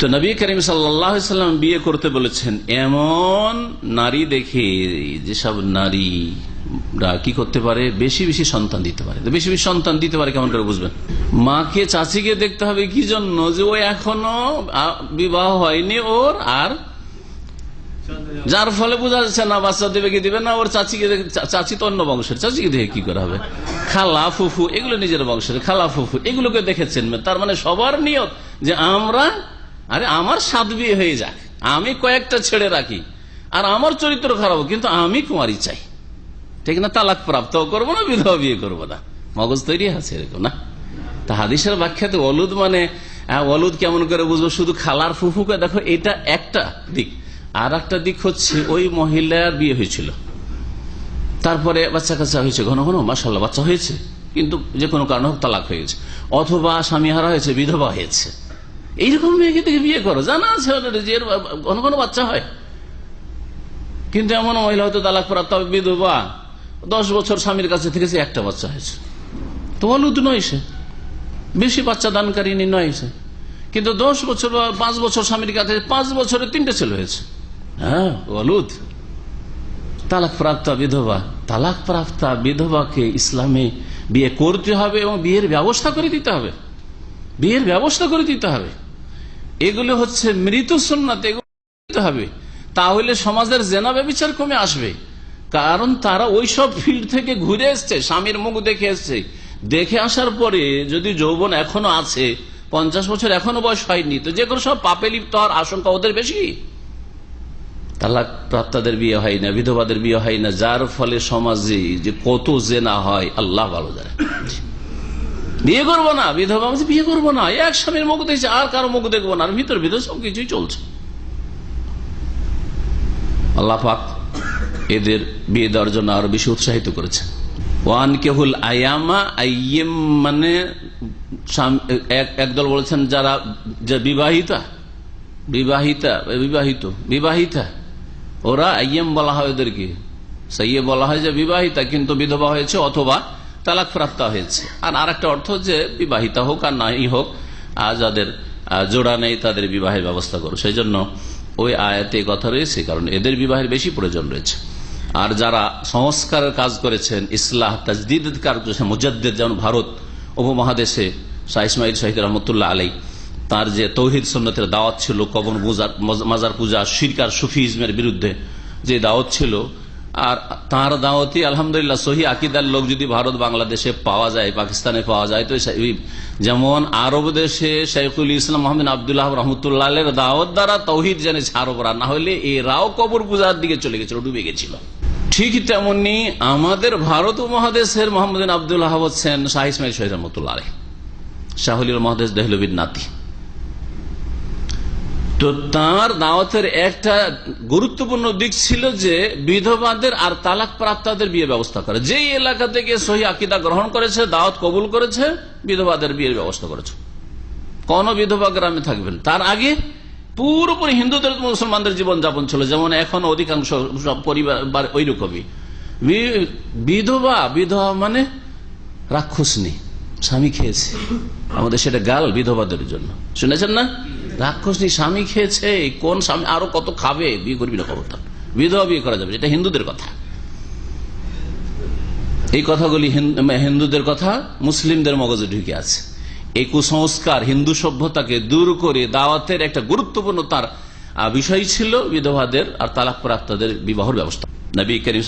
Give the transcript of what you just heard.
তো নবী করিম সাল্লাম বিয়ে করতে বলেছেন, এমন নারী দেখে যেসব নারী কি করতে পারে? বেশি বেশি সন্তান দিতে পারে। বেশি বেশি সন্তান দিতে পারে কেমন করে বুঝবেন? মাকে, চাচিকে দেখতে হবে কি জন্য? যে ও এখনও বিবাহ হয়নি ওর আর যার ফলে বোঝা যাচ্ছে না বাচ্চা দেবে কি দিবে না, ওর চাচিকে চাচি তো অন্য বংশের, চাচিকে দেখে কি করা হবে? খালা, ফুফু, এগুলো নিজের বংশের, খালা, ফুফু, এগুলোকে দেখেছেন। তার মানে সবার নিয়ত যে আমরা আরে আমার সাত বিয়ে হয়ে যাক, আমি কয়েকটা ছেড়ে রাখি, আর আমার চরিত্র খারাপ কিন্তু আমি কুমারী চাই। ঠিক না তালাক প্রাপ্ত করব না, বিধবা বিয়ে করব না। মগজ তৈরি আছে এরকম না? তা হাদিসের ব্যাখ্যাতে অলুদ মানে অলুদ কেমন করে বুঝব? শুধু খালার ফুফুকে দেখো, এটা একটা দিক। আর একটা দিক হচ্ছে, ওই মহিলার বিয়ে হয়েছিল। তারপরে বাচ্চা কাচ্চা হয়েছে, ঘন ঘন মাসাল্লাহ বাচ্চা হয়েছে। কিন্তু যে কোনো কারণে হোক, তালাক হয়ে গেছে। অথবা স্বামী হারা হয়েছে, বিধবা হয়েছে। এইরকম মেয়েকে থেকে বিয়ে করো। জানা আছে যে ঘন ঘন বাচ্চা হয়। কিন্তু এমন মহিলা হয়তো তালাক প্রাপ্ত হবে বিধবা। দশ বছর স্বামীর কাছে থেকেছে একটা বাচ্চা হয়েছে। তো অলুদ নয় সে। বেশি বাচ্চা দানকারী নয় সে। কিন্তু দশ বছর বা পাঁচ বছর স্বামীর কাছে পাঁচ বছরে তিনটে ছেলে হয়েছে। হ্যাঁ তালাক বিধবা। তালাক বিধবাকে ইসলামে বিয়ে করতে হবে এবং বিয়ের ব্যবস্থা করে দিতে হবে। বিয়ের ব্যবস্থা করে দিতে হবে। এগুলো হচ্ছে মৃত সুন্নাত, এগুলো দিতে হবে। তাহলে সমাজের জেনা ব্যবচার কমে আসবে। কারণ তারা ওই সব ফিল্ড থেকে ঘুরে এসছে, স্বামীর মুখ দেখে এসছে। দেখে আসার পরে যদি যৌবন এখনও আছে, পঞ্চাশ বছর এখনও বয়স হয়নি, তো যে কোনো সব পাপে লিপ্ত হওয়ার আশঙ্কা ওদের বেশি। তালাক প্রাপ্তাদের বিয়ে হয় না, বিধবাদের বিয়ে হয় না, যার ফলে সমাজে যে কত জেনা হয়, আল্লাহ ভালো জানে। বিয়ে করব না বিধবা বলছে, বিয়ে করব না। এক স্বামীর মুখ দেখছে আর কারও মুখ দেখব না। ভিতর ভিতর সবকিছুই চলছে। আল্লাহ পাক এদের বিয়ে দেওয়ার জন্য আরও বেশি উৎসাহিত করেছে ওয়ান কেহুল আয়ামা আইয়েম মানে এক- একদল বলেছেন যারা বিবাহিতা বিবাহিতা বিবাহিত বিবাহিতা ওরা আইয়েম বলা হয় ওদেরকে। সাইয়ে বলা হয় যে বিবাহিতা কিন্তু বিধবা হয়েছে অথবা তালাক প্রাপ্তা হয়েছে। আর আরেকটা অর্থ যে বিবাহিতা হোক আর নাই হোক যাদের জোড়া নেই তাদের বিবাহের ব্যবস্থা করো। সেই জন্য ওই আয়াতে কথা রয়েছে, কারণ এদের বিবাহের বেশি প্রয়োজন রয়েছে। আর যারা সংস্কারের কাজ করেছেন, ইসলাহ তাজদিদের কাজ করেছেন মুজাদ্দের যেমন ভারত উপমহাদেশে, শাহ ইসমাইল শাহিদ রহমতুল্লাহ আলাই তার যে তৌহিদ সন্ন্যতের দাওয়াত ছিল কবন মাজার পূজা, শিরকার সুফিজমের বিরুদ্ধে যে দাওয়াত ছিল আর তাঁর দাওয়াতি, আলহামদুলিল্লাহ, সহি আকিদার লোক যদি ভারত বাংলাদেশে পাওয়া যায়, পাকিস্তানে পাওয়া যায়, তো যেমন আরব দেশে শেখুল ইসলাম মোহাম্মদ আবদুল্লাহ রহমতুল্লাহ দাওয়াত দ্বারা তৌহিদ জেনেছে আরবরা, না হলে এরাও কবর পূজার দিকে চলে গেছিল, ডুবে গেছিল। ঠিক তেমনি আমাদের ভারত উপমহাদেশের মোহাম্মদ আবদুল্লাহ হচ্ছেন শাহ ইসমাইল শহীদ রহমতুল্লাহ শাহুল মহাদেশ দেহলবির নাতি। তো তার দাওয়াতের একটা গুরুত্বপূর্ণ দিক ছিল যে বিধবাদের আর তালাক প্রাপ্তাদের বিয়ে ব্যবস্থা করে। যেই এলাকা থেকে সহি আকিদা গ্রহণ করেছে, দাওয়াত কবুল করেছে, বিধবাদের বিয়ের ব্যবস্থা করেছে। কোন বিধবা গ্রামে থাকবেন। তার আগে পুরোপুরি হিন্দুদের মুসলমানদের জীবন যাপন ছিল, যেমন এখন অধিকাংশ পরিবার ওই রকমই বিধবা বিধবা মানে রাক্ষসনী, স্বামী খেয়েছে। আমাদের সেটা গাল বিধবাদের জন্য। শুনেছেন না? রাক্ষসনী স্বামী খেয়েছে, কোন স্বামী আরও কত খাবে? বিয়ে করবি না খবরদার। বিধবা বিয়ে করা যাবে এটা হিন্দুদের কথা। এই কথাগুলি হিন্দুদের কথা, মুসলিমদের মগজে ঢুকে আছে। এই কুসংস্কার, হিন্দু সভ্যতাকে দূর করে দাওয়াতের একটা গুরুত্বপূর্ণ তার বিষয় ছিল বিধবাদের আর তালাক প্রাপ্তাদের বিবাহর ব্যবস্থা। নবী করিম